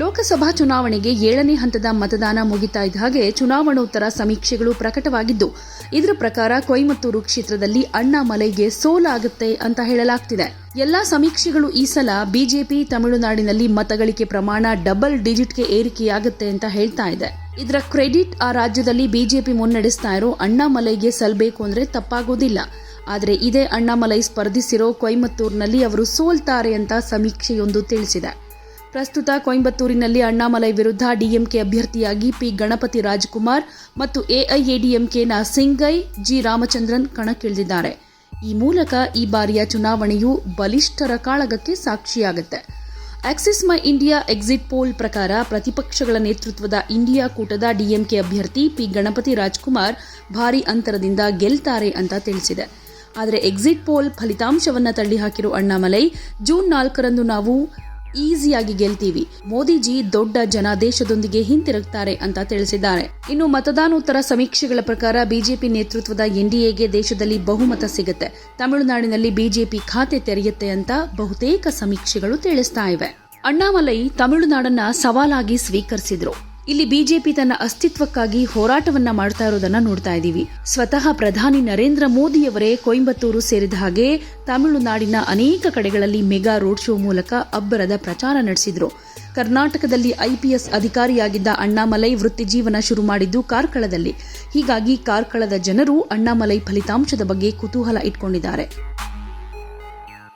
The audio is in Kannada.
ಲೋಕಸಭಾ ಚುನಾವಣೆಗೆ ಏಳನೇ ಹಂತದ ಮತದಾನ ಮುಗಿತಾ ಇದ್ದ ಹಾಗೆ ಚುನಾವಣೋತ್ತರ ಸಮೀಕ್ಷೆಗಳು ಪ್ರಕಟವಾಗಿದ್ದು, ಇದರ ಪ್ರಕಾರ ಕೊಯಮತ್ತೂರು ಕ್ಷೇತ್ರದಲ್ಲಿ ಅಣ್ಣಾಮಲೈಗೆ ಸೋಲಾಗುತ್ತೆ ಅಂತ ಹೇಳಲಾಗ್ತಿದೆ. ಎಲ್ಲಾ ಸಮೀಕ್ಷೆಗಳು ಈ ಸಲ ಬಿಜೆಪಿ, ತಮಿಳುನಾಡಿನಲ್ಲಿ ಮತಗಳಿಕೆ ಪ್ರಮಾಣ ಡಬಲ್ ಡಿಜಿಟ್ಗೆ ಏರಿಕೆಯಾಗುತ್ತೆ ಅಂತ ಹೇಳ್ತಾ ಇದೆ. ಇದರ ಕ್ರೆಡಿಟ್ ಆ ರಾಜ್ಯದಲ್ಲಿ ಬಿಜೆಪಿ ಮುನ್ನಡೆಸ್ತಾ ಇರೋ ಅಣ್ಣಾಮಲೈಗೆ ಸಲ್ಬೇಕು ಅಂದ್ರೆ ತಪ್ಪಾಗೋದಿಲ್ಲ. ಆದರೆ ಇದೇ ಅಣ್ಣಾಮಲೈ ಸ್ಪರ್ಧಿಸಿರೋ ಕೊಯಮತ್ತೂರಿನಲ್ಲಿ ಅವರು ಸೋಲ್ತಾರೆ ಅಂತ ಸಮೀಕ್ಷೆಯೊಂದು ತಿಳಿಸಿದೆ. ಪ್ರಸ್ತುತ ಕೊಯಂಬತ್ತೂರಿನಲ್ಲಿ ಅಣ್ಣಾಮಲೈ ವಿರುದ್ಧ ಡಿಎಂಕೆ ಅಭ್ಯರ್ಥಿಯಾಗಿ ಪಿ ಗಣಪತಿ ರಾಜ್ಕುಮಾರ್ ಮತ್ತು ಎಐಎಡಿಎಂಕೆನ ಸಿಂಗೈ ಜಿ ರಾಮಚಂದ್ರನ್ ಕಣಕ್ಕಿಳಿದಿದ್ದಾರೆ. ಈ ಮೂಲಕ ಈ ಬಾರಿಯ ಚುನಾವಣೆಯು ಬಲಿಷ್ಠರ ಕಾಳಗಕ್ಕೆ ಸಾಕ್ಷಿಯಾಗುತ್ತೆ. Axis My India exit poll ಪ್ರಕಾರ ಪ್ರತಿಪಕ್ಷಗಳ ನೇತೃತ್ವದ ಇಂಡಿಯಾ ಕೂಟದ ಡಿಎಂಕೆ ಅಭ್ಯರ್ಥಿ ಪಿ ಗಣಪತಿ ರಾಜ್ಕುಮಾರ್ ಭಾರೀ ಅಂತರದಿಂದ ಗೆಲ್ತಾರೆ ಅಂತ ತಿಳಿಸಿದೆ. ಆದರೆ ಎಕ್ಸಿಟ್ ಪೋಲ್ ಫಲಿತಾಂಶವನ್ನು ತಳ್ಳಿಹಾಕಿರುವ ಅಣ್ಣಾಮಲೈ ಜೂನ್ ನಾಲ್ಕರಂದು ನಾವು ಈಸಿಯಾಗಿ ಗೆಲ್ತೀವಿ. ಮೋದಿಜಿ ದೊಡ್ಡ ಜನಾದೇಶದೊಂದಿಗೆ ಹಿಂತಿರುಗ್ತಾರೆ ಅಂತ ತಿಳಿಸಿದ್ದಾರೆ. ಇನ್ನು ಮತದಾನೋತ್ತರ ಸಮೀಕ್ಷೆಗಳ ಪ್ರಕಾರ ಬಿಜೆಪಿ ನೇತೃತ್ವದ ಎನ್ಡಿಎಗೆ ದೇಶದಲ್ಲಿ ಬಹುಮತ ಸಿಗುತ್ತೆ. ತಮಿಳುನಾಡಿನಲ್ಲಿ ಬಿಜೆಪಿ ಖಾತೆ ತೆರೆಯುತ್ತೆ ಅಂತ ಬಹುತೇಕ ಸಮೀಕ್ಷೆಗಳು ತಿಳಿಸ್ತಾ ಇವೆ. ಅಣ್ಣಾಮಲೈ ತಮಿಳುನಾಡನ್ನ ಸವಾಲಾಗಿ ಸ್ವೀಕರಿಸಿದ್ರು. ಇಲ್ಲಿ ಬಿಜೆಪಿ ತನ್ನ ಅಸ್ತಿತ್ವಕ್ಕಾಗಿ ಹೋರಾಟವನ್ನ ಮಾಡ್ತಾ ಇರೋದನ್ನ ನೋಡ್ತಾ ಇದ್ದೀವಿ. ಸ್ವತಃ ಪ್ರಧಾನಿ ನರೇಂದ್ರ ಮೋದಿಯವರೇ ಕೊಯಂಬತ್ತೂರು ಸೇರಿದ ಹಾಗೆ ತಮಿಳುನಾಡಿನ ಅನೇಕ ಕಡೆಗಳಲ್ಲಿ ಮೆಗಾ ರೋಡ್ ಶೋ ಮೂಲಕ ಅಬ್ಬರದ ಪ್ರಚಾರ ನಡೆಸಿದ್ರು. ಕರ್ನಾಟಕದಲ್ಲಿ ಐಪಿಎಸ್ ಅಧಿಕಾರಿಯಾಗಿದ್ದ ಅಣ್ಣಾಮಲೈ ವೃತ್ತಿಜೀವನ ಶುರು ಮಾಡಿದ್ದು ಕಾರ್ಕಳದಲ್ಲಿ. ಹೀಗಾಗಿ ಕಾರ್ಕಳದ ಜನರು ಅಣ್ಣಾಮಲೈ ಫಲಿತಾಂಶದ ಬಗ್ಗೆ ಕುತೂಹಲ ಇಟ್ಕೊಂಡಿದ್ದಾರೆ.